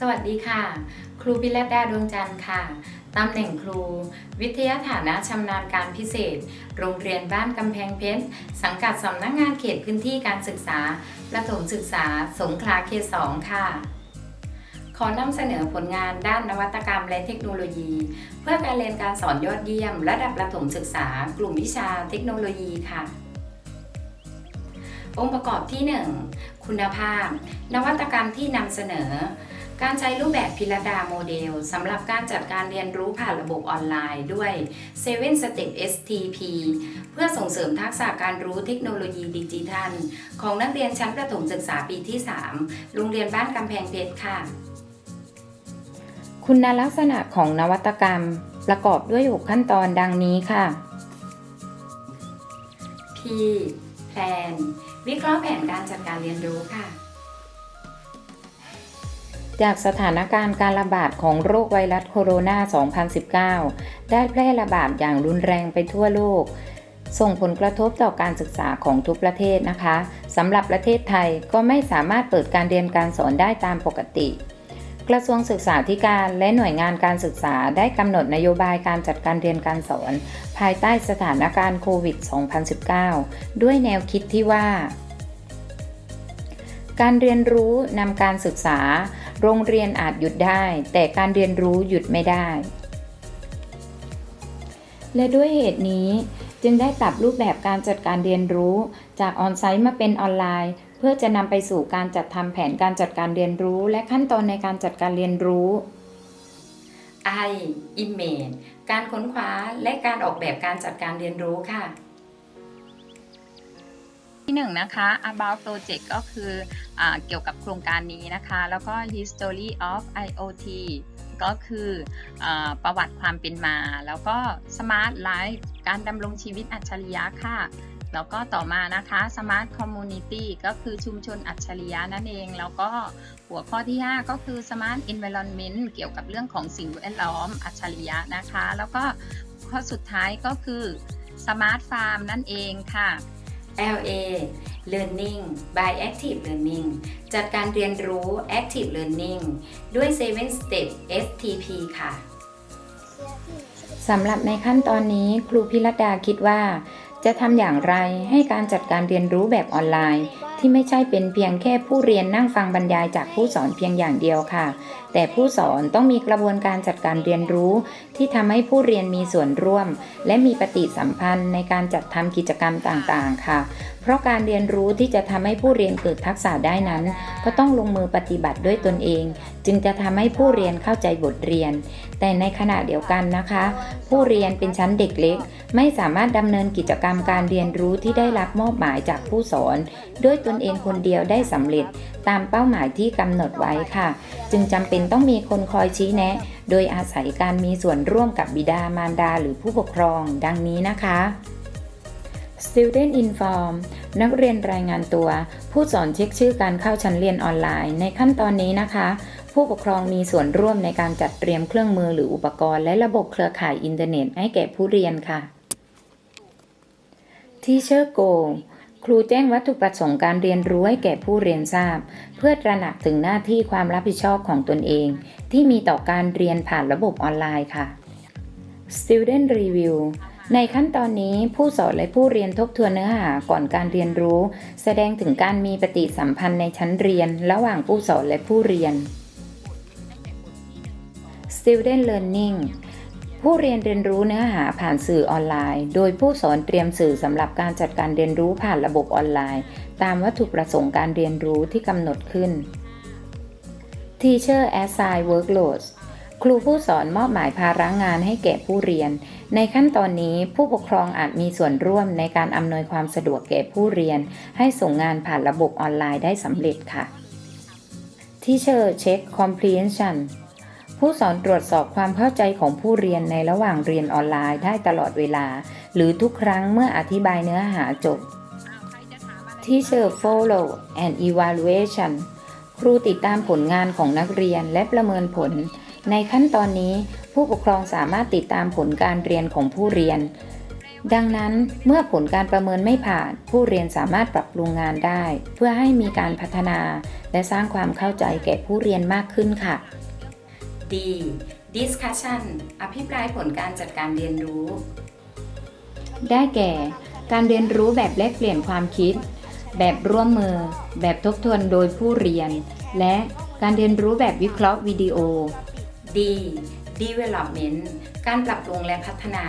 สวัสดีค่ะ ครูพิรดาดวงจันทร์ค่ะตำแหน่งครู วิทยาฐานะชำนาญการพิเศษ โรงเรียนบ้านกำแพงเพชรสังกัดสำนักงงานเขตพื้นที่การศึกษาประถมศึกษา สงขลาเขต2ค่ะ ขอนำเสนอผลงานด้านนวัตกรรมและเทคโนโลยี เพื่อการเรียนการสอนยอดเยี่ยม ระดับประถมศึกษา กลุ่มวิชาเทคโนโลยีค่ะองค์ประกอบที่ 1 คุณภาพ นวัตกรรมที่นำเสนอ การใช้รูปแบบพิรดาโมเดลสำหรับการจัดการเรียนรู้ผ่านระบบออนไลน์ด้วย 7 Step STP เพื่อส่งเสริมทักษะการรู้เทคโนโลยีดิจิทัล ของนักเรียนชั้นประถมศึกษาปีที่ 3 โรงเรียนบ้านกำแพงเพชรค่ะ คุณลักษณะของนวัตกรรม ประกอบด้วย6ขั้นตอนดังนี้ค่ะ P Plan วิเคราะห์แผนการจัดการเรียนรู้ค่ะ จากสถานการณ์การระบาดของโรคไวรัสโคโรนา 2019 ได้แพร่ระบาดอย่างรุนแรงไปทั่วโลก ส่งผลกระทบต่อการศึกษาของทุกประเทศนะคะสำหรับประเทศไทยก็ไม่สามารถเปิดการเรียนการสอนได้ตามปกติ กระทรวงศึกษาธิการและหน่วยงานการศึกษาได้กำหนดนโยบายการจัดการเรียนการสอน ภายใต้สถานการณ์โควิด 2019 ด้วยแนวคิดที่ว่า การเรียนรู้นำการศึกษา โรงเรียนอาจหยุดได้ แต่การเรียนรู้หยุดไม่ได้ และด้วยเหตุนี้จึงได้ปรับรูปแบบการจัดการเรียนรู้ จากออนไซต์มาเป็นออนไลน์ เพื่อจะนำไปสู่การจัดทำแผนการจัดการเรียนรู้ และขั้นตอนในการจัดการเรียนรู้ I Image การค้นคว้าและการออกแบบการจัดการเรียนรู้ค่ะ ที่หนึ่งนะคะ about project ก็คืออเกี่ยวกับโครงการนี้นะคะ แล้วก็ history of IoT ก็คืออประวัติความเป็นมา แล้วก็ smart life การดำรงชีวิตอัจฉริยะค่ะ แล้วก็ต่อมานะคะ smart community ก็คือชุมชนอัจฉริยะนั่นเอง แล้วก็หัวข้อที่ 5 ก็คือ smart environment เกี่ยวกับเรื่องของสิ่งแวดล้อมอัจฉริยะนะคะ แล้วก็ข้อสุดท้ายก็คือ smart farm นั่นเองค่ะ LA Learning by Active Learning จัดการเรียนรู้ Active Learning ด้วย 7 Step STP ค่ะสำหรับในขั้นตอนนี้ครูพิรดาคิดว่า จะทำอย่างไรให้การจัดการเรียนรู้แบบออนไลน์ ที่ไม่ใช่เป็นเพียงแค่ผู้เรียนนั่งฟังบรรยายจากผู้สอนเพียงอย่างเดียวค่ะ แต่ผู้สอนต้องมีกระบวนการจัดการเรียนรู้ ที่ทำให้ผู้เรียนมีส่วนร่วม และมีปฏิสัมพันธ์ในการจัดทำกิจกรรมต่างๆ ค่ะ เพราะการเรียนรู้ที่จะทำให้ผู้เรียนเกิดทักษะได้นั้น ก็ต้องลงมือปฏิบัติด้วยตนเอง จึงจะทำให้ผู้เรียนเข้าใจบทเรียน แต่ในขณะเดียวกันนะคะ ผู้เรียนเป็นชั้นเด็กเล็ก ไม่สามารถดำเนินกิจกรรมการเรียนรู้ที่ได้รับมอบหมายจากผู้สอน ด้วยตนเองคนเดียวได้สำเร็จ ตามเป้าหมายที่กำหนดไว้ค่ะ จึงจำเป็นต้องมีคนคอยชี้แนะ โดยอาศัยการมีส่วนร่วมกับบิดามารดาหรือผู้ปกครอง ดังนี้นะคะ Student Inform นักเรียนรายงานตัว ผู้สอนเช็คชื่อการเข้าชั้นเรียนออนไลน์ ในขั้นตอนนี้นะคะ ผู้ปกครองมีส่วนร่วมในการจัดเตรียมเครื่องมือหรืออุปกรณ์ และระบบเครือข่ายอินเทอร์เน็ตให้แก่ผู้เรียนค่ะ Teacher Go ครูแจ้งวัตถุประสงค์การเรียนรู้ให้แก่ผู้เรียนทราบ เพื่อตระหนักถึงหน้าที่ความรับผิดชอบของตนเอง ที่มีต่อการเรียนผ่านระบบออนไลน์ค่ะ Student Review ในขั้นตอนนี้ผู้สอนและผู้เรียนทบทวนเนื้อหาก่อนการเรียนรู้ แสดงถึงการมีปฏิสัมพันธ์ในชั้นเรียน ระหว่างผู้สอนและผู้เรียน Student Learning ผู้เรียนเรียนรู้เนื้อหาผ่านสื่อออนไลน์ โดยผู้สอนเตรียมสื่อสำหรับการจัดการเรียนรู้ผ่านระบบออนไลน์ ตามวัตถุประสงค์การเรียนรู้ที่กำหนดขึ้น Teacher Assign Workloads ครูผู้สอนมอบหมายภาระงานให้แก่ผู้เรียน ในขั้นตอนนี้ผู้ปกครองอาจมีส่วนร่วมในการอำนวยความสะดวกแก่ผู้เรียน ให้ส่งงานผ่านระบบออนไลน์ได้สำเร็จค่ะ Teacher Check Comprehension ผู้สอนตรวจสอบความเข้าใจของผู้เรียนในระหว่างเรียนออนไลน์ได้ตลอดเวลา หรือทุกครั้งเมื่ออธิบายเนื้อหาจบ Teacher Follow and Evaluation ครูติดตามผลงานของนักเรียนและประเมินผล ในขั้นตอนนี้ผู้ปกครองสามารถติดตามผลการเรียนของผู้เรียน ดังนั้นเมื่อผลการประเมินไม่ผ่าน ผู้เรียนสามารถปรับปรุงงานได้ เพื่อให้มีการพัฒนา และสร้างความเข้าใจแก่ผู้เรียนมากขึ้นค่ะ D discussion อภิปรายผลการจัดการเรียนรู้ ได้แก่ การเรียนรู้แบบแลกเปลี่ยนความคิด แบบร่วมมือ แบบทบทวนโดยผู้เรียน และการเรียนรู้แบบวิเคราะห์วิดีโอ D development การปรับปรุงและพัฒนา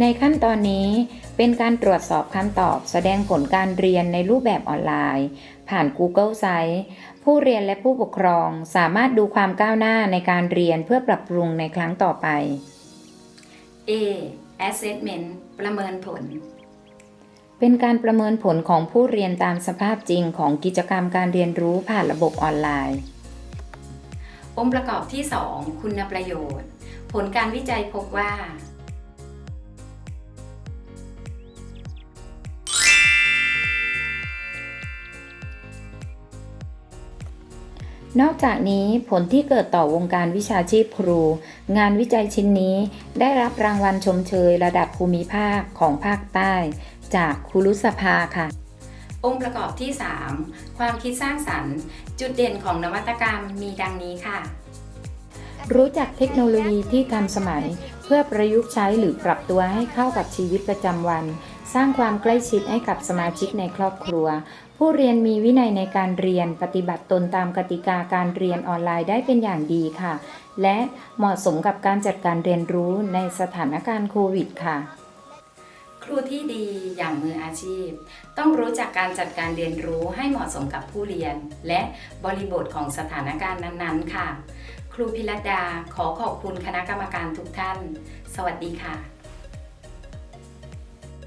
ในขั้นตอนนี้เป็นการตรวจสอบคำตอบแสดงผลการเรียนในรูปแบบออนไลน์ ผ่าน Google Sites ผู้เรียนและผู้ปกครองสามารถดูความก้าวหน้าในการเรียนเพื่อปรับปรุงในครั้งต่อไป A assessment ประเมินผล เป็นการประเมินผลของผู้เรียนตามสภาพจริงของกิจกรรมการเรียนรู้ผ่านระบบออนไลน์ องค์ประกอบที่ 2 คุณประโยชน์ ผลการวิจัยพบว่า นอกจากนี้ผลที่เกิดต่อวงการวิชาชีพครู งานวิจัยชิ้นนี้ได้รับรางวัลชมเชยระดับภูมิภาคของภาคใต้ จากครูรุสภาค่ะ องค์ประกอบที่ 3 ความคิดสร้างสรรค์ จุดเด่นของนวัตกรรมมีดังนี้ค่ะ รู้จักเทคโนโลยีที่ทันสมัย เพื่อประยุกต์ใช้หรือปรับตัวให้เข้ากับชีวิตประจำวัน สร้างความใกล้ชิดให้กับสมาชิกในครอบครัว ผู้เรียนมีวินัยในการเรียนปฏิบัติตนตามกติกาการเรียนออนไลน์ได้เป็นอย่างดีค่ะ และเหมาะสมกับการจัดการเรียนรู้ในสถานการณ์โควิดค่ะ รูที่ดีอย่างมืออาชีพ ต้องรู้จักการจัดการเรียนรู้ให้เหมาะสมกับผู้เรียน และบริบทของสถานการณ์นั้นๆ ค่ะ ครูพิรดาขอขอบคุณคณะกรรมการทุกท่าน สวัสดีค่ะ